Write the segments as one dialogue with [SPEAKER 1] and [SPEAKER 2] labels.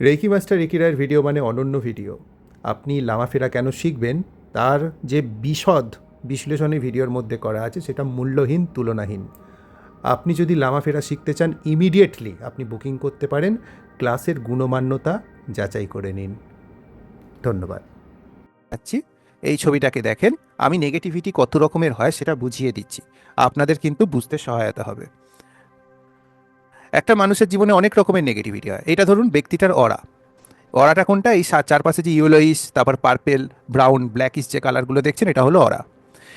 [SPEAKER 1] Reiki master reiki রায়ের video মানে অনন্য ভিডিও। আপনি লামাফেরা কেন শিখবেন? তার যে বিশদ বিশ্লেষণী ভিডিওর মধ্যে করা আছে, সেটা মূল্যহীন, তুলনাহীন। আপনি যদি লামাফেরা শিখতে চান ইমিডিয়েটলি আপনি বুকিং করতে পারেন, ক্লাসের গুণমান্যতা যাচাই করে নিন। ধন্যবাদ।
[SPEAKER 2] যাচ্ছি এই ছবিটাকে দেখেন, আমি নেগেটিভিটি কত রকমের হয় সেটা বুঝিয়ে দিচ্ছি। আপনাদের কিন্তু বুঝতে সহায়তা হবে। একটা মানুষের জীবনে অনেক রকমের নেগেটিভিটি হয়। এটা ধরুন ব্যক্তিটার অরা। অরাটা কোনটা? এই চারপাশে যে ইউলোইস তারপর পার্পেল ব্রাউন ব্ল্যাকিস যে কালারগুলো দেখছেন, এটা হলো অরা।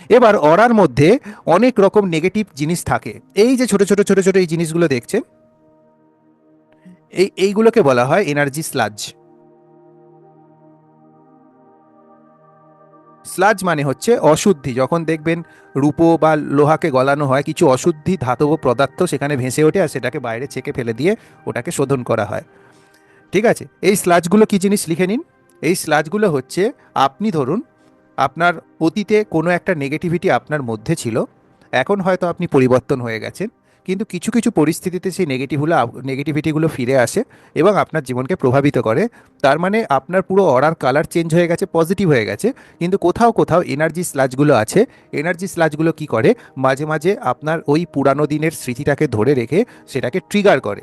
[SPEAKER 2] এবার অরার মধ্যে অনেক রকম নেগেটিভ জিনিস থাকে। এই যে ছোট ছোট ছোট ছোট এই জিনিসগুলো দেখছেন, এই, এইগুলোকে বলা হয় এনার্জি স্লাজ স্লাজ মানে হচ্ছে অশুদ্ধি। যখন দেখবেন রূপো বা লোহাকে গলানো হয়, কিছু অশুদ্ধি ধাতব পদার্থ সেখানে ভেসে ওঠে আর সেটাকে বাইরে ছেঁকে ফেলে দিয়ে ওটাকে শোধন করা হয়। ঠিক আছে? এই স্লাজগুলো কি জিনিস? লিখে নিন। এই স্লাজগুলো হচ্ছে, আপনি ধরুন, আপনার অতীতে কোনো একটা নেগেটিভিটি আপনার মধ্যে ছিল, এখন হয়তো আপনি পরিবর্তন হয়ে গেছেন। কিন্তু কিছু কিছু পরিস্থিতিতে সেই নেগেটিভগুলো নেগেটিভিটিগুলো ফিরে আসে এবং আপনার জীবনকে প্রভাবিত করে। তার মানে আপনার পুরো অরার কালার চেঞ্জ হয়ে গেছে পজিটিভ হয়ে গেছে। কিন্তু কোথাও কোথাও এনার্জি স্লাজগুলো আছে। এনার্জি স্লাজগুলো কি করে? মাঝে মাঝে আপনার ওই পুরানো দিনের স্মৃতিটাকে ধরে রেখে সেটাকে ট্রিগার করে।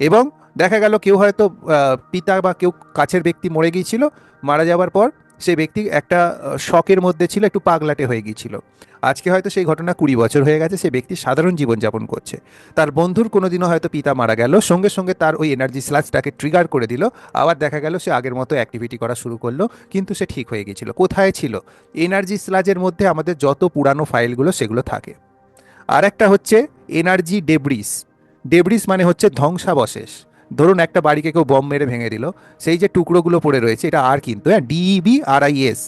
[SPEAKER 2] এবং দেখা গেল কেউ হয়তো পিতা বা কেউ কাছের ব্যক্তি মরে গিয়েছিল, মারা যাওয়ার পর সেই ব্যক্তি একটা শখের মধ্যে ছিল, একটু পাগলাটে হয়ে গিয়েছিল। আজকে হয়তো সেই ঘটনা কুড়ি বছর হয়ে গেছে, সে ব্যক্তি সাধারণ জীবনযাপন করছে। তার বন্ধুর কোনোদিনও হয়তো পিতা মারা গেল, সঙ্গে সঙ্গে তার ওই এনার্জি স্লাজটাকে ট্রিগার করে দিল, আবার দেখা গেল সে আগের মতো অ্যাক্টিভিটি করা শুরু করল, কিন্তু সে ঠিক হয়ে গিয়েছিল। কোথায় ছিল? এনার্জি স্লাজের মধ্যে আমাদের যত পুরানো ফাইলগুলো, সেগুলো থাকে। আর একটা হচ্ছে এনার্জি ডেব্রিস ডেব্রিস মানে হচ্ছে ধ্বংসাবশেষ। ধরুন একটা বাড়িকে কেউ বম মেরে ভেঙে দিল, সেই যে টুকরোগুলো পড়ে রয়েছে, এটা আর কিন্তু হ্যাঁ D E B R I S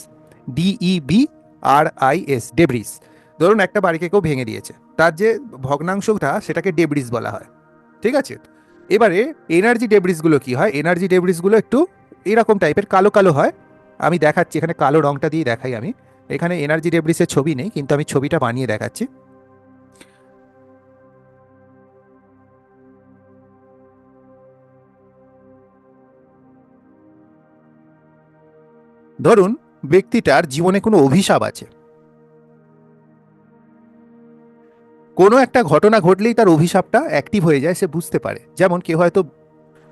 [SPEAKER 2] D E B R I S debris ধরুন একটা বাড়িকে কেউ ভেঙে দিয়েছে, তার যে ভগ্নাংশটা সেটাকে ডেব্রিস বলা হয়, ঠিক আছে? এবারে এনার্জি ডেব্রিসগুলো কি হয়? এনার্জি ডেব্রিসগুলো একটু এরকম টাইপের কালো কালো হয়। আমি দেখাচ্ছি, এখানে কালো রংটা দিয়ে দেখাই আমি। এখানে এনার্জি ডেব্রিসের ছবি নেই, কিন্তু আমি ছবিটা বানিয়ে দেখাচ্ছি। ধরুন, ব্যক্তিটার জীবনে কোনো অভিশাপ আছে। কোনো একটা ঘটনা ঘটলেই তার অভিশাপটা অ্যাক্টিভ হয়ে যায়, সে বুঝতে পারে। যেমন কেউ হয়তো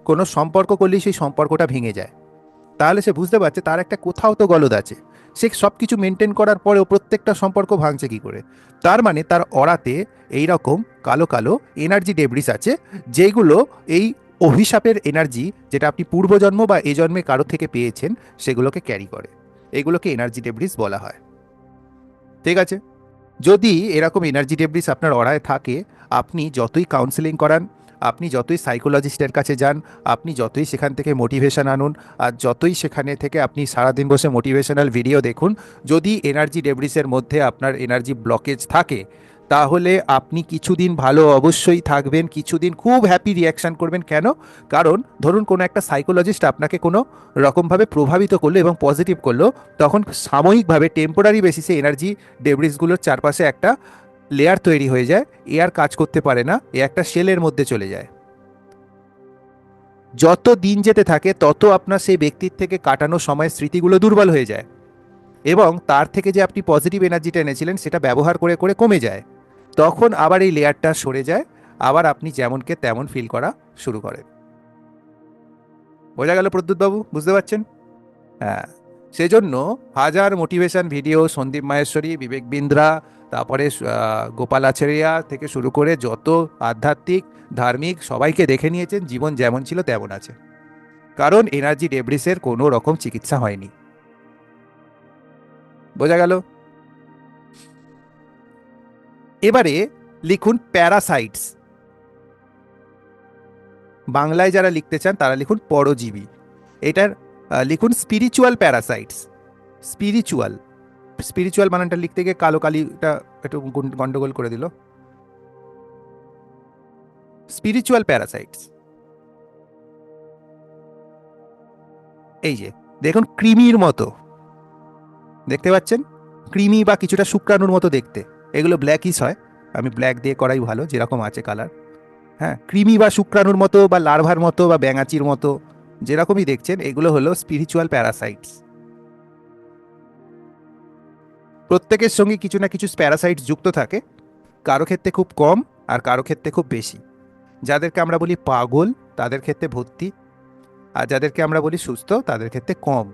[SPEAKER 2] কোনো সম্পর্ক করলেই সেই সম্পর্কটা ভেঙে যায়। তাহলে সে বুঝতে পারছে তার একটা কোথাও তো গলদ আছে। সে সব কিছু মেনটেন করার পরেও প্রত্যেকটা সম্পর্ক ভাঙছে কি করে? তার মানে তার অড়াতে এই রকম কালো কালো এনার্জি ডেব্রিস আছে, যেগুলো এই অভিশাপের এনার্জি যেটা আপনি পূর্বজন্ম বা এ জন্মে কারও থেকে পেয়েছেন, সেগুলোকে ক্যারি করে। এগুলোকে এনার্জি ডেব্রিস বলা হয়। ঠিক আছে? যদি এরকম এনার্জি ডেব্রিস আপনার অড়ায় থাকে, আপনি যতই কাউন্সেলিং করান, আপনি যতই সাইকোলজিস্টের কাছে যান, আপনি যতই সেখান থেকে মোটিভেশন আনুন, আর যতই সেখানে থেকে আপনি সারাদিন বসে মোটিভেশনাল ভিডিও দেখুন, যদি এনার্জি ডেব্রিসের মধ্যে আপনার এনার্জি ব্লকেজ থাকে তাহলে আপনি কিছুদিন ভালো অবশ্যই থাকবেন, কিছুদিন খুব হ্যাপি রিয়াকশান করবেন। কেন? কারণ ধরুন কোনো একটা সাইকোলজিস্ট আপনাকে কোনো রকমভাবে প্রভাবিত করল এবং পজিটিভ করল, তখন সাময়িকভাবে টেম্পোরারি বেসিসে এনার্জি ডেব্রিসগুলোর চারপাশে একটা লেয়ার তৈরি হয়ে যায়, এ আর কাজ করতে পারে না, এ একটা সেলের মধ্যে চলে যায়। যত দিন যেতে থাকে, তত আপনার সেই ব্যক্তির থেকে কাটানো সময় স্মৃতিগুলো দুর্বল হয়ে যায় এবং তার থেকে যে আপনি পজিটিভ এনার্জিটা এনেছিলেন, সেটা ব্যবহার করে করে কমে যায়। তখন আবার এই লেয়ারটা সরে যায়, আবার আপনি যেমনকে তেমন ফিল করা শুরু করেন। বোঝা গেল প্রদ্যুৎবাবু? বুঝতে পারছেন? হ্যাঁ। সেজন্য হাজার মোটিভেশন ভিডিও সন্দীপ মাহেশ্বরী, বিবেক বিন্দ্রা, তারপরে গোপাল আচারিয়া থেকে শুরু করে যত আধ্যাত্মিক, ধার্মিক সবাইকে দেখে নিয়েছেন, জীবন যেমন ছিল তেমন আছে। কারণ এনার্জি ডেব্রিসের কোনো রকম চিকিৎসা হয়নি। বোঝা গেল? এবারে লিখুন প্যারাসাইটস বাংলায় যারা লিখতে চান, তারা লিখুন পরজীবী। এটার লিখুন স্পিরিচুয়াল প্যারাসাইটস স্পিরিচুয়াল স্পিরিচুয়াল বানানটা লিখতে গিয়ে কালো কালিটা একটু গুন- গন্ডগোল করে দিল। স্পিরিচুয়াল প্যারাসাইটস এই যে, দেখুন ক্রিমির মতো। দেখতে পাচ্ছেন? ক্রিমি বা কিছুটা শুক্রাণুর মতো দেখতে। এগুলো ব্ল্যাকিস হয়। আমি ব্ল্যাক দিয়ে করাই ভালো, যেরকম আছে কালার। হ্যাঁ ক্রিমি বা শুক্রাণুর মতো বা লার্ভার মতো বা ব্যাঙাচির মতো, যেরকমই দেখছেন, এগুলো হলো স্পিরিচুয়াল প্যারাসাইটস প্রত্যেকের সঙ্গে কিছু না কিছু প্যারাসাইটস যুক্ত থাকে, কারও ক্ষেত্রে খুব কম আর কারও ক্ষেত্রে খুব বেশি। যাদেরকে আমরা বলি পাগল, তাদের ক্ষেত্রে ভর্তি, আর যাদেরকে আমরা বলি সুস্থ, তাদের ক্ষেত্রে কম।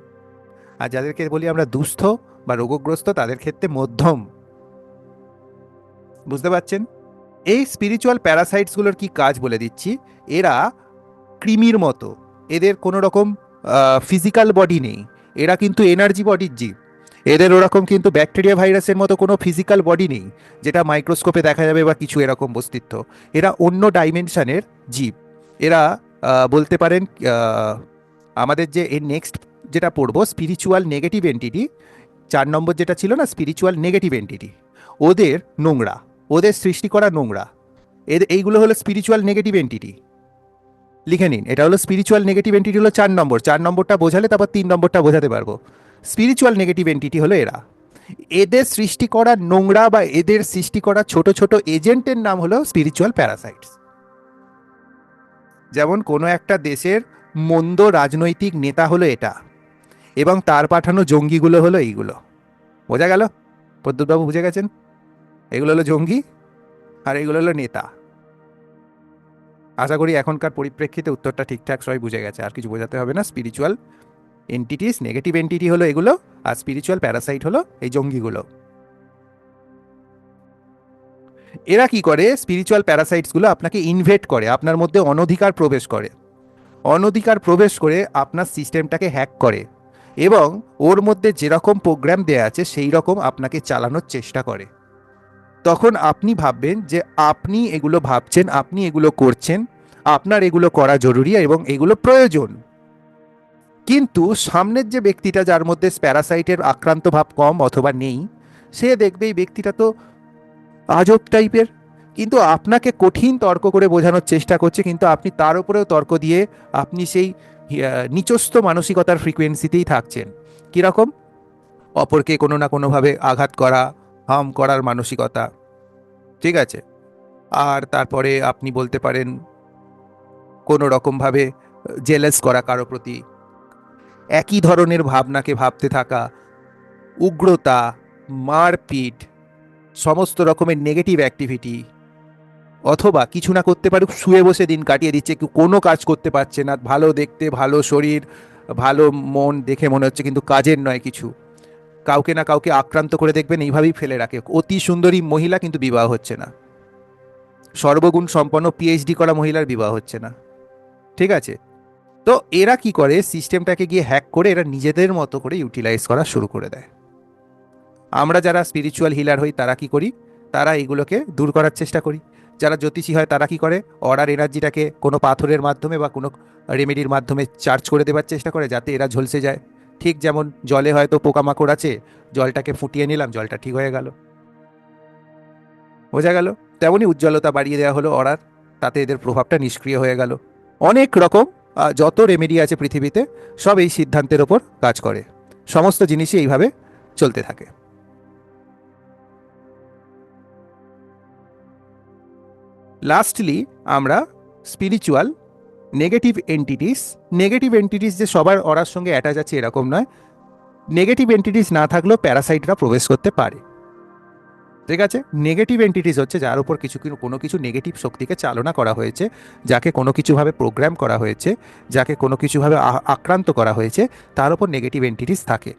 [SPEAKER 2] আর যাদেরকে বলি আমরা দুস্থ বা রোগগ্রস্ত, তাদের ক্ষেত্রে মধ্যম। বুঝতে পারছেন? এই স্পিরিচুয়াল প্যারাসাইটসগুলোর কি কাজ বলে দিচ্ছি? এরা কৃমির মতো। এদের কোনো রকম ফিজিক্যাল বডি নেই। এরা কিন্তু এনার্জি বডির জীব। এদের ওরকম কিন্তু ব্যাকটেরিয়া ভাইরাসের মতো কোনো ফিজিক্যাল বডি নেই, যেটা মাইক্রোস্কোপে দেখা যাবে বা কিছু এরকম অস্তিত্ব। এরা অন্য ডাইমেনশনের জীব। এরা বলতে পারেন আমাদের যে এর নেক্সট যেটা পড়ব স্পিরিচুয়াল নেগেটিভ এন্টিটি চার নম্বর যেটা ছিল না স্পিরিচুয়াল নেগেটিভ এন্টিটি ওদের নোংরা। ওদের সৃষ্টি করা নোংরা। এদের এইগুলো হলো স্পিরিচুয়াল নেগেটিভ এন্টিটি লিখে নিন, এটা হলো স্পিরিচুয়াল নেগেটিভ এন্টিটি হলো চার নম্বর। চার নম্বরটা বোঝালে তারপর তিন নম্বরটা বোঝাতে পারব। স্পিরিচুয়াল নেগেটিভ এন্টিটি হলো এরা। এদের সৃষ্টি করা নোংরা বা এদের সৃষ্টি করা ছোট ছোট এজেন্টের নাম হলো স্পিরিচুয়াল প্যারাসাইটস যেমন কোনো একটা দেশের মন্দ রাজনৈতিক নেতা হলো এটা, এবং তার পাঠানো জঙ্গিগুলো হলো এইগুলো। বোঝা গেল? প্রদ্যুৎবাবু বুঝে গেছেন? এগুলো হলো জঙ্গি আর এগুলো হলো নেতা। আশা করি এখনকার পরিপ্রেক্ষিতে উত্তরটা ঠিকঠাক সবাই বুঝে গেছে। আর কিছু বোঝাতে হবে না স্পিরিচুয়াল এন্টিটিস নেগেটিভ এন্টিটি হলো এগুলো আর স্পিরিচুয়াল প্যারাসাইট হলো এই জঙ্গিগুলো। এরা কি করে? স্পিরিচুয়াল প্যারাসাইটসগুলো আপনাকে ইনভেট করে, আপনার মধ্যে অনধিকার প্রবেশ করে। অনধিকার প্রবেশ করে আপনার সিস্টেমটাকে হ্যাক করে এবং ওর মধ্যে যেরকম প্রোগ্রাম দেয়া আছে সেই রকম আপনাকে চালানোর চেষ্টা করে। তখন আপনি ভাববেন যে আপনি এগুলো ভাবছেন আপনি এগুলো করছেন আপনার এগুলো করা জরুরি এবং এগুলো প্রয়োজন। কিন্তু সামনের যে ব্যক্তিটা যার মধ্যে প্যারাসাইটের আক্রান্ত ভাব কম অথবা নেই সে দেখবে এই ব্যক্তিটা তো আজব টাইপের। কিন্তু আপনাকে কঠিন তর্ক করে বোঝানোর চেষ্টা করছে কিন্তু আপনি তার উপরেও তর্ক দিয়ে আপনি সেই আহ, নিচস্থ মানসিকতার ফ্রিকোয়েন্সিতেই থাকছেন। কীরকম? অপরকে কোনো না কোনোভাবে আঘাত করা হার্ম করার মানসিকতা। ঠিক আছে? আর তারপরে আপনি বলতে পারেন, কোনো রকমভাবে জেলেস করা কারও প্রতি। একই ধরনের ভাবনাকে ভাবতে থাকা, উগ্রতা, মারপিট, সমস্ত রকমের নেগেটিভ অ্যাক্টিভিটি অথবা কিছু না করতে পারুক, শুয়ে বসে দিন কাটিয়ে দিচ্ছে কোনো কাজ করতে পারছে না, ভালো দেখতে, ভালো শরীর, ভালো মন দেখে মনে হচ্ছে, কিন্তু কাজের নয় কিছু। কাউকে না কাউকে আক্রান্ত করে দেখবেন, এইভাবেই ফেলে রাখে। অতি সুন্দরী মহিলা কিন্তু বিবাহ হচ্ছে না। সর্বগুণ সম্পন্ন পিএইচডি করা মহিলার বিবাহ হচ্ছে না। ঠিক আছে? তো এরা কি করে? সিস্টেমটাকে গিয়ে হ্যাক করে এরা নিজেদের মতো করে ইউটিলাইজ করা শুরু করে দেয়। আমরা যারা স্পিরিচুয়াল হিলার হই, তারা কি করি? তারা এগুলোকে দূর করার চেষ্টা করি। যারা জ্যোতিষী হয়, তারা কি করে? অর্ডার এনার্জিটাকে কোনো পাথরের মাধ্যমে বা কোনো রেমেডির মাধ্যমে চার্জ করে দেওয়ার চেষ্টা করে, যাতে এরা ঝলসে যায়। ঠিক যেমন জলে হয়তো পোকামাকড় আছে, জলটাকে ফুটিয়ে নিলাম, জলটা ঠিক হয়ে গেল। বোঝা গেল? তেমনই উজ্জ্বলতা বাড়িয়ে দেওয়া হলো অর্ডার তাতে এদের প্রভাবটা নিষ্ক্রিয় হয়ে গেল। অনেক রকম যত রেমেডি আছে পৃথিবীতে, সব এই সিদ্ধান্তের ওপর কাজ করে। সমস্ত জিনিসই এইভাবে চলতে থাকে। লাস্টলি আমরা spiritual negative entities negative entities যে সবার অরার সঙ্গে অ্যাটাচ আছে এরকম নয়। নেগেটিভ এন্টিটিস না থাকলেও প্যারাসাইটরা প্রবেশ করতে পারে। ঠিক আছে? নেগেটিভ এন্টিটিস হচ্ছে যার উপর কিছু কোনো কিছু নেগেটিভ শক্তিকে চালনা করা হয়েছে, যাকে কোনো কিছুভাবে প্রোগ্রাম করা হয়েছে, যাকে কোনো কিছুভাবে আক্রান্ত করা হয়েছে, তার উপর নেগেটিভ এন্টিটিস থাকে।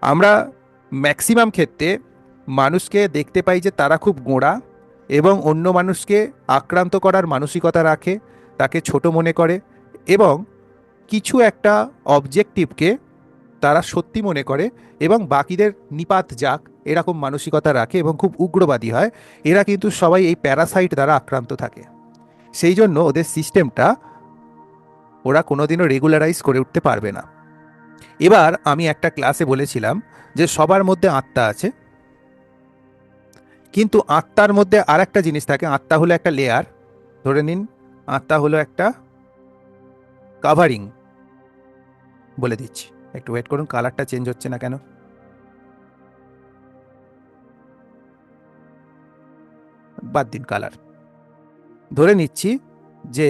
[SPEAKER 2] আমরা ম্যাক্সিমাম ক্ষেত্রে মানুষকে দেখতে পাই যে তারা খুব গোঁড়া এবং অন্য মানুষকে আক্রান্ত করার মানসিকতা রাখে, তাকে ছোট মনে করে এবং কিছু একটা অবজেক্টিভকে তারা সত্যি মনে করে এবং বাকিদের নিপাত যাক, এরকম মানসিকতা রাখে এবং খুব উগ্রবাদী হয়। এরা কিন্তু সবাই এই প্যারাসাইট দ্বারা আক্রান্ত থাকে। সেই জন্য ওদের সিস্টেমটা ওরা কোনোদিনও রেগুলারাইজ করে উঠতে পারবে না। এবার আমি একটা ক্লাসে বলেছিলাম যে সবার মধ্যে আত্মা আছে কিন্তু আত্মার মধ্যে আর একটা জিনিস থাকে, আত্মা হলো একটা লেয়ার ধরে নিন, আত্মা হলো একটা কাভারিং বলে দিচ্ছি। একটু ওয়েট করুন কালারটা চেঞ্জ হচ্ছে না কেন? বাদ দিন কালার ধরে নিচ্ছি যে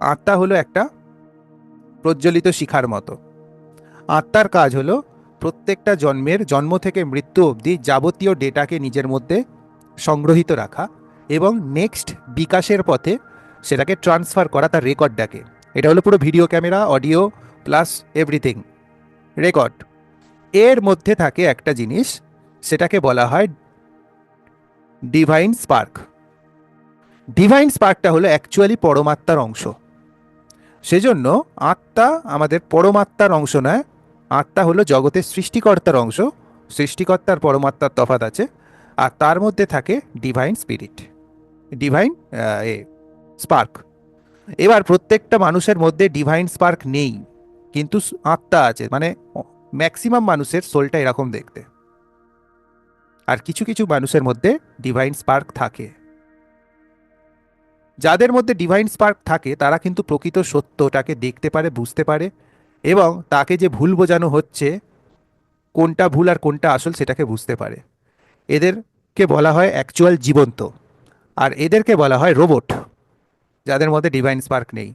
[SPEAKER 2] আত্মা হলো একটা প্রজ্বলিত শিখার মতো। আত্মার কাজ হলো প্রত্যেকটা জন্মের, জন্ম থেকে মৃত্যু অবধি যাবতীয় ডেটাকে নিজের মধ্যে সংগ্রহিত রাখা এবং নেক্সট বিকাশের পথে সেটাকে ট্রান্সফার করা তার রেকর্ডটাকে এটা হলো পুরো video camera audio plus everything record এর মধ্যে থাকে একটা জিনিস, সেটাকে বলা হয় ডিভাইন স্পার্ক ডিভাইন স্পার্কটা হলো অ্যাকচুয়ালি পরমাত্মার অংশ। সেজন্য আত্মা আমাদের পরমাত্মার অংশ নয়, আত্মা হলো জগতের সৃষ্টিকর্তার অংশ। সৃষ্টিকর্তার পরমাত্মার তফাত আছে। আর তার মধ্যে থাকে divine spirit divine a spark এবার প্রত্যেকটা মানুষের মধ্যে ডিভাইন স্পার্ক নেই, কিন্তু আত্মা আছে মানে ম্যাক্সিমাম মানুষের সোলটা এরকম দেখতে। আর কিছু কিছু মানুষের মধ্যে ডিভাইন স্পার্ক থাকে। যাদের মধ্যে ডিভাইন স্পার্ক থাকে, তারা কিন্তু প্রকৃত সত্যটাকে দেখতে পারে, বুঝতে পারে, এবং তাকে যে ভুল বোঝানো হচ্ছে, কোনটা ভুল আর কোনটা আসল, সেটাকে বুঝতে পারে। এদেরকে বলা হয় অ্যাকচুয়াল জীবন্ত। আর এদেরকে বলা হয় রোবট যাদের মধ্যে ডিভাইন স্পার্ক নেই।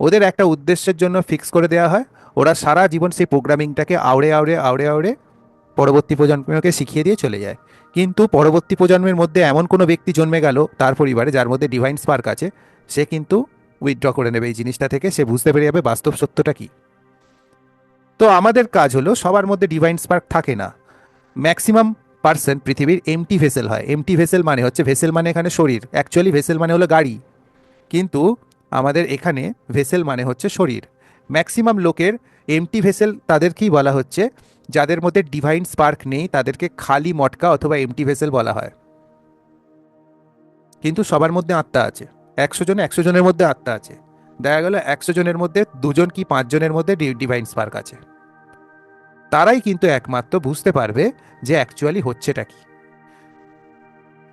[SPEAKER 2] ওদের একটা উদ্দেশ্যের জন্য ফিক্স করে দেওয়া হয়। ওরা সারা জীবন সেই প্রোগ্রামিংটাকে আওড়ে আওড়ে আওড়ে আওড়ে পরবর্তী প্রজন্মকে শিখিয়ে দিয়ে চলে যায়। কিন্তু পরবর্তী প্রজন্মের মধ্যে এমন কোনো ব্যক্তি জন্মে গেল তার পরিবারে যার মধ্যে ডিভাইন স্পার্ক আছে, সে কিন্তু উইথড্র করে নেবে এই জিনিসটা থেকে, সে বুঝতে পেরে যাবে বাস্তব সত্যটা কি। তো আমাদের কাজ হলো সবার মধ্যে ডিভাইন স্পার্ক থাকে না। ম্যাক্সিমাম পার্সন পৃথিবীর এমটি ভেসেল হয়। এমটি ভেসেল মানে হচ্ছে ভেসেল মানে এখানে শরীর। অ্যাকচুয়ালি ভেসেল মানে হলো গাড়ি। কিন্তু আমাদের এখানে ভেসেল মানে হচ্ছে শরীর। ম্যাক্সিমাম লোকের এমটি ভেসেল তাদেরকেই বলা হচ্ছে, যাদের মধ্যে ডিভাইন স্পার্ক নেই, তাদেরকে খালি মটকা অথবা এমটি ভেসেল বলা হয়। কিন্তু সবার মধ্যে আত্মা আছে। একশো জন একশো জনের মধ্যে আত্মা আছে। দেখা গেল একশো জনের মধ্যে দুজন কি পাঁচজনের মধ্যে ডিভাইন স্পার্ক আছে। তারাই কিন্তু একমাত্র বুঝতে পারবে যে অ্যাকচুয়ালি হচ্ছেটা কি।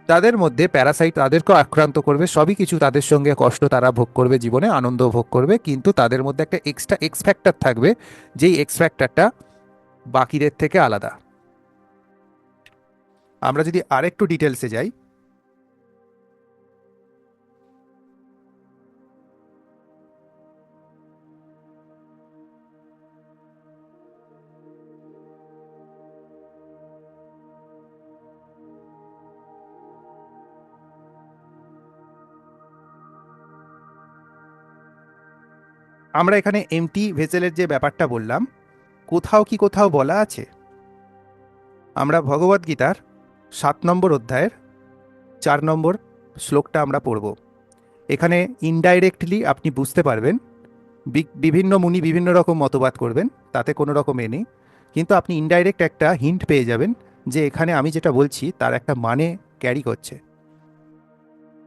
[SPEAKER 2] তাদের মধ্যে প্যারাসাইট তাদেরকেও আক্রান্ত করবে, সবই কিছু তাদের সঙ্গে কষ্ট তারা ভোগ করবে, জীবনে আনন্দ ভোগ করবে, কিন্তু তাদের মধ্যে একটা এক্সট্রা এক্স ফ্যাক্টর থাকবে, যেই এক্স ফ্যাক্টরটা বাকিদের থেকে আলাদা। আমরা যদি আরেকটু ডিটেলসে যাই আমরা এখানে এমটি ভেসেলের যে ব্যাপারটা বললাম, কোথাও কি কোথাও বলা আছে? আমরা ভগবদ্গীতার সাত নম্বর অধ্যায়ের চার নম্বর শ্লোকটা আমরা পড়ব। এখানে ইনডাইরেক্টলি আপনি বুঝতে পারবেন বিভিন্ন মুনি বিভিন্ন রকম মতবাদ করবেন, তাতে কোনো রকম এ নেই। কিন্তু আপনি ইনডাইরেক্ট একটা হিন্ট পেয়ে যাবেন যে এখানে আমি যেটা বলছি তার একটা মানে ক্যারি করছে।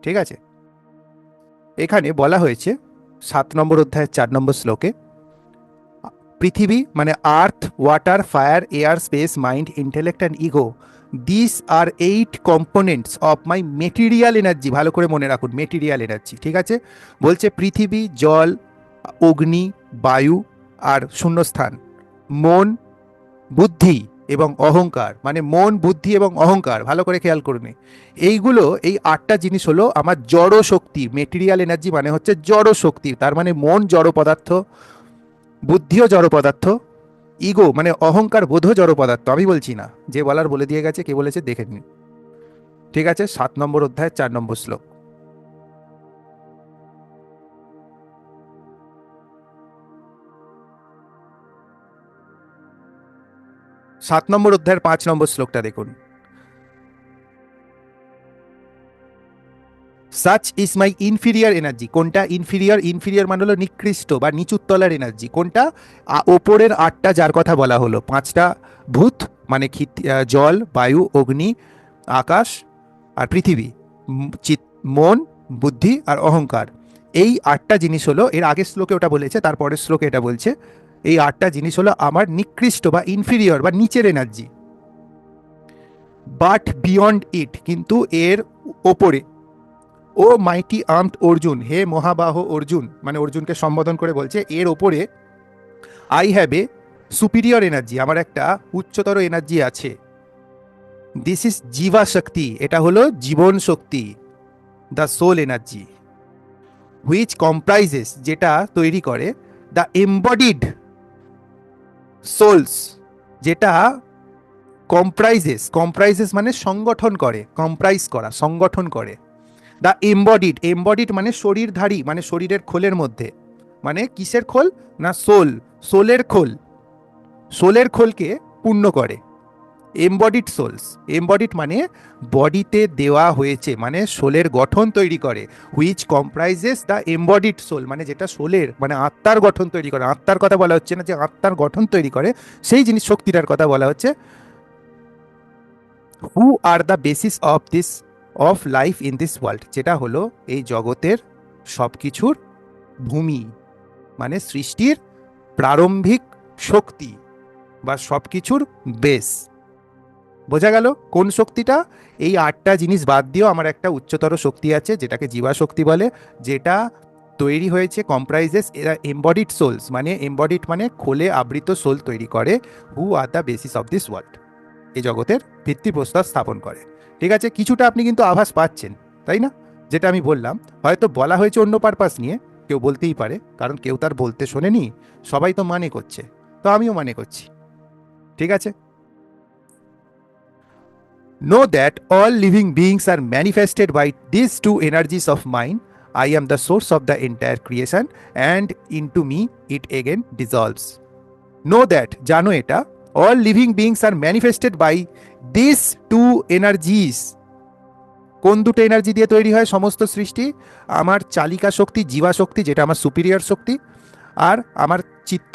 [SPEAKER 2] ঠিক আছে? এখানে বলা হয়েছে সাত নম্বর অধ্যায়ের চার নম্বর শ্লোকে, পৃথিবী মানে earth water fire air space mind intellect and ego this are eight components of my material energy ভালো করে মনে রাখুন মেটেরিয়াল এনার্জি ঠিক আছে? বলছে পৃথিবী, জল, অগ্নি, বায়ু আর শূন্যস্থান, মন, বুদ্ধি। এবং অহংকার মানে মন, বুদ্ধি এবং অহংকার, ভালো করে খেয়াল করুন। এইগুলো, এই আটটা জিনিস হলো আমার জড় শক্তি মেটেরিয়াল এনার্জি মানে হচ্ছে জড় শক্তি, তার মানে মন জড় পদার্থ, বুদ্ধিও জড় পদার্থ ইগো মানে অহংকার বোধও জড় পদার্থ, আমি বলছি না। যে বলার বলে দিয়ে গেছে, কে বলেছে, দেখে নিন। ঠিক আছে, সাত নম্বর অধ্যায়, চার নম্বর শ্লোক। সাত নম্বর অধ্যায়ের পাঁচ নম্বর শ্লোকটা দেখুন। Such is my inferior energy কোনটা ইনফিরিয়ার ইনফিরিয়ার মানে হলো নিকৃষ্ট বা নিচুতলার এনার্জি কোনটা? ওপরের আটটা যার কথা বলা হলো। পাঁচটা ভূত মানে জল, বায়ু, অগ্নি, আকাশ আর পৃথিবী চিত, মন, বুদ্ধি আর অহংকার। এই আটটা জিনিস হলো, এর আগের শ্লোকে ওটা বলেছে, তারপরের শ্লোকে এটা বলছে। এই আটটা জিনিস হলো আমার নিকৃষ্ট বা ইনফিরিয়র বা নিচের এনার্জি বাট বিয়ন্ড ইট কিন্তু এর ওপরে। ও মাইটি আর্মড অর্জুন, হে মহাবাহ অর্জুন মানে অর্জুনকে সম্বোধন করে বলছে, এর ওপরে I have a superior energy আমার একটা উচ্চতর এনার্জি আছে। দিস ইজ জীবা শক্তি এটা হলো জীবন শক্তি the soul energy which comprises যেটা তৈরি করে দ্য এম্বডিড সোলস যেটা কম্প্রাইজেস কম্প্রাইজেস মানে সংগঠন করে কম্প্রাইজ করা, সংগঠন করে। দ্য এম্বডিড এম্বডিড মানে শরীরধারী মানে শরীরের খোলের মধ্যে। মানে কিসের খোল? না সোল সোলের খোল। সোলের খোলকে পূর্ণ করে। এমবডিড সোলস এমবডিড মানে বডিতে দেওয়া হয়েছে মানে সোলের গঠন তৈরি করে which comprises the embodied soul মানে যেটা সোলের মানে আত্মার গঠন তৈরি করে, আত্মার কথা বলা হচ্ছে না যে আত্মার গঠন তৈরি করে, সেই জিনিস শক্তিটার কথা বলা হচ্ছে। Who are the basis of this of life in this world যেটা হলো এই জগতের সব কিছুর ভূমি মানে সৃষ্টির প্রারম্ভিক শক্তি বা সব কিছুর বেস বোঝা গেল কোন শক্তিটা? এই আটটা জিনিস বাদ দিয়েও আমার একটা উচ্চতর শক্তি আছে, যেটাকে জীবা শক্তি বলে, যেটা তৈরি হয়েছে কম্প্রাইজেস এরা এম্বডিড সোলস মানে এম্বডিড মানে খোলে আবৃত সোল তৈরি করে who are the basis of this world এই জগতের ভিত্তিপ্রস্তর স্থাপন করে। ঠিক আছে, কিছুটা আপনি কিন্তু আভাস পাচ্ছেন, তাই না? যেটা আমি বললাম, হয়তো বলা হয়েছে অন্য পারপাস নিয়ে, কেউ বলতেই পারে, কারণ কেউ তার বলতে শোনেনি, সবাই তো মানে করছে, তো আমিও মানে করছি। ঠিক আছে? Know that all living beings are manifested by these two energies of mine. I am the source of the entire creation, and into me it again dissolves. Know that, জানো এটা all living beings are manifested by these two energies. কোন দুটো energy দিয়ে তৈরি হয় সমস্ত সৃষ্টি আমার চালিকা শক্তি জীবা শক্তি যেটা আমার সুপিরিয়র শক্তি আর আমার চিত্ত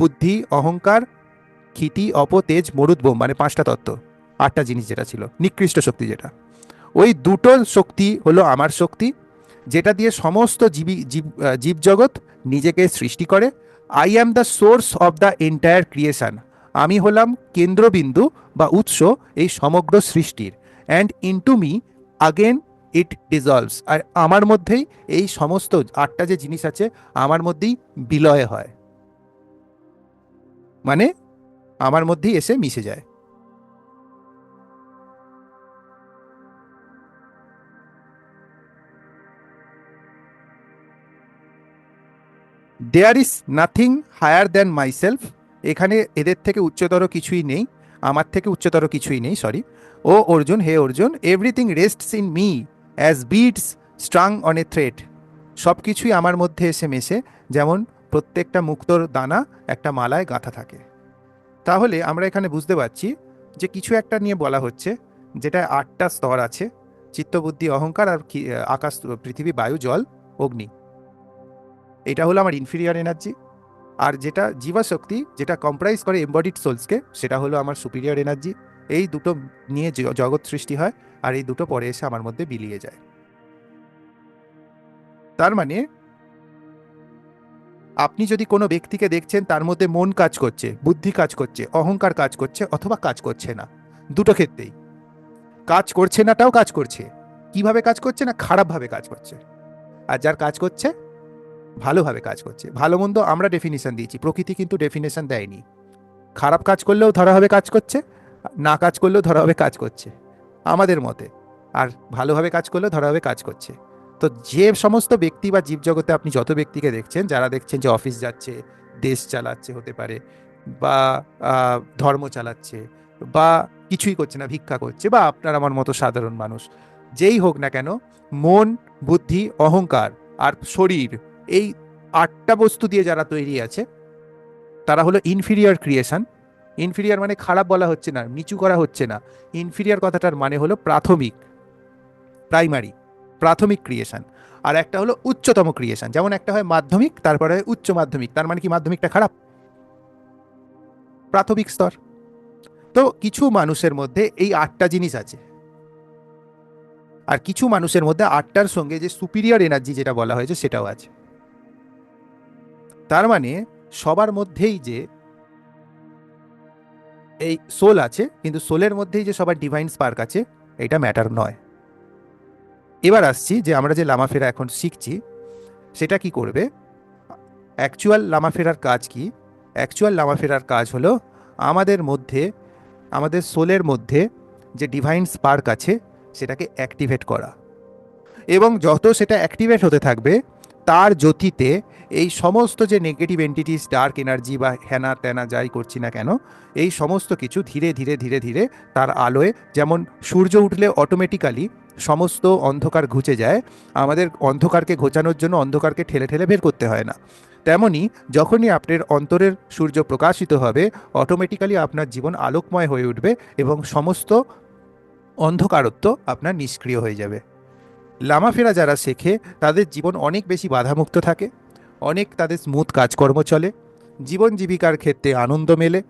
[SPEAKER 2] বুদ্ধি অহংকার ক্ষিতি অপ তেজ মরুদ বোম মানে পাঁচটা তত্ত্ব আটটা জিনিস যেটা ছিল, নিকৃষ্ট শক্তি যেটা। ওই দুটো শক্তি হলো আমার শক্তি, যেটা দিয়ে সমস্ত জীবী, জীব জীবজগৎ নিজেকে সৃষ্টি করে। I am the source of the entire creation আমি হলাম কেন্দ্রবিন্দু বা উৎস এই সমগ্র সৃষ্টির। And into me again it dissolves আর আমার মধ্যেই এই সমস্ত আটটা যে জিনিস আছে, আমার মধ্যেই বিলয় হয়। মানে আমার মধ্যেই এসে মিশে যায়। There is nothing higher than myself এখানে এদের থেকে উচ্চতর কিছুই নেই, আমার থেকে উচ্চতর কিছুই নেই sorry O Arjun, hey Arjun everything rests in me as beads strung on a thread সব কিছুই আমার মধ্যে এসে মেশে, যেমন প্রত্যেকটা মুক্তোর দানা একটা মালায় গাঁথা থাকে। তাহলে আমরা এখানে বুঝতে পারছি যে কিছু একটা নিয়ে বলা হচ্ছে, যেটা আটটা স্তর আছে, চিত্তবুদ্ধি, অহংকার আর আকাশ, পৃথিবী, বায়ু, জল, অগ্নি। এটা হলো আমার ইনফিরিয়ার এনার্জি আর যেটা জীবাশক্তি, যেটা কম্প্রাইজ করে এম্বডিড সোলসকে সেটা হলো আমার সুপিরিয়র এনার্জি এই দুটো নিয়ে জগৎ সৃষ্টি হয় আর এই দুটো পরে এসে আমার মধ্যে বিলিয়ে যায়। তার মানে আপনি যদি কোনো ব্যক্তিকে দেখছেন, তার মধ্যে মন কাজ করছে, বুদ্ধি কাজ করছে, অহংকার কাজ করছে অথবা কাজ করছে না। দুটো ক্ষেত্রেই। কাজ করছে নাটাও কাজ করছে। কীভাবে কাজ করছে না? খারাপভাবে কাজ করছে। আর যার কাজ করছে ভালোভাবে কাজ করছে। ভালো মন্দ আমরা ডেফিনিশন দিয়েছি, প্রকৃতি কিন্তু ডেফিনেশন দেয়নি। খারাপ কাজ করলেও ধরা হবে কাজ করছে, না কাজ করলেও ধরা হবে কাজ করছে, আমাদের মতে। আর ভালোভাবে কাজ করলেও ধরা হবে কাজ করছে। তো যে সমস্ত ব্যক্তি বা জীবজগতে আপনি যত ব্যক্তিকে দেখছেন, যারা দেখছেন যে অফিস যাচ্ছে, দেশ চালাচ্ছে হতে পারে, বা ধর্ম চালাচ্ছে, বা কিছুই করছে না, ভিক্ষা করছে, বা আপনার আমার মতো সাধারণ মানুষ, যেই হোক না কেন, মন, বুদ্ধি, অহংকার, আর শরীর এই আটটা বস্তু দিয়ে যারা তৈরি আছে, তারা হলো ইনফিরিয়ার ক্রিয়েশন ইনফিরিয়ার মানে খারাপ বলা হচ্ছে না, নিচু করা হচ্ছে না। ইনফিরিয়ার কথাটার মানে হলো প্রাথমিক প্রাইমারি প্রাথমিক ক্রিয়েশন আর একটা হলো উচ্চতম ক্রিয়েশন যেমন একটা হয় মাধ্যমিক, তারপরে হয় উচ্চ মাধ্যমিক। তার মানে কি মাধ্যমিকটা খারাপ? প্রাথমিক স্তর। তো কিছু মানুষের মধ্যে এই আটটা জিনিস আছে। আর কিছু মানুষের মধ্যে আটটার সঙ্গে যে সুপিরিয়র এনার্জি যেটা বলা হয়েছে সেটাও আছে। তার মানে সবার মধ্যেই যে এই সোল আছে, কিন্তু সোলের মধ্যেই যে সবার ডিভাইন স্পার্ক আছে, এটা ম্যাটার নয়। এবার আসছি যে আমরা যে লামাফেরা এখন শিখছি, সেটা কি করবে? অ্যাকচুয়াল লামাফেরার কাজ কি? অ্যাকচুয়াল লামাফেরার কাজ হলো আমাদের মধ্যে, আমাদের সোলের মধ্যে যে ডিভাইন স্পার্ক আছে, সেটাকে অ্যাক্টিভেট করা। এবং যত সেটা অ্যাক্টিভেট হতে থাকবে তার জ্যোতিতে এই সমস্ত যে নেগেটিভ এন্টিটিস ডার্ক এনার্জি বা হ্যানা ত্যানা যাই করছি না কেন, এই সমস্ত কিছু ধীরে ধীরে ধীরে ধীরে তার আলোয় যেমন সূর্য উঠলে অটোমেটিক্যালি সমস্ত অন্ধকার ঘুচে যায়, আমাদের অন্ধকারকে ঘোচানোর জন্য অন্ধকারকে ঠেলে ঠেলে বের করতে হয় না। তেমনি যখনই আপনার অন্তরের সূর্য প্রকাশিত হবে অটোমেটিক্যালি আপনার জীবন আলোকময় হয়ে উঠবে এবং সমস্ত অন্ধকারত্ব আপনার নিষ্ক্রিয় হয়ে যাবে। লামাফেরা যারা শেখে, তাদের জীবন অনেক বেশি বাধামুক্ত থাকে, অনেক তাদের স্মুথ কাজকর্ম চলে, জীবন জীবিকার ক্ষেত্রে আনন্দ মেলে,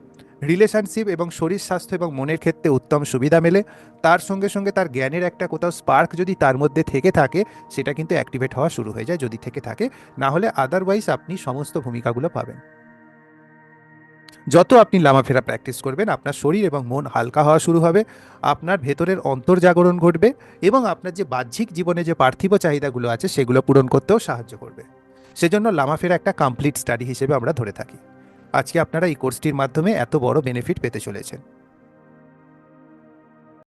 [SPEAKER 2] রিলেশনশিপ এবং শরীর স্বাস্থ্য এবং মনের ক্ষেত্রে উত্তম সুবিধা মেলে, তার সঙ্গে সঙ্গে তার জ্ঞানের একটা কোথাও স্পার্ক যদি তার মধ্যে থেকে থাকে, সেটা কিন্তু অ্যাক্টিভেট হওয়া শুরু হয়ে যায় যদি থেকে থাকে না হলে আদারওয়াইজ আপনি সমস্ত ভূমিকাগুলো পাবেন। যত আপনি লামাফেরা প্র্যাকটিস করবেন, আপনার শরীর এবং মন হালকা হওয়া শুরু হবে, আপনার ভেতরের অন্তর্জাগরণ ঘটবে এবং আপনার যে বাহ্যিক জীবনে যে পার্থিব চাহিদাগুলো আছে, সেগুলো পূরণ করতেও সাহায্য করবে। সেজন্য লামাফেরা একটা কমপ্লিট স্টাডি হিসেবে আমরা ধরে থাকি। আজকে আপনারা এই কোর্সটির মাধ্যমে এত বড় বেনিফিট পেতে চলেছেন।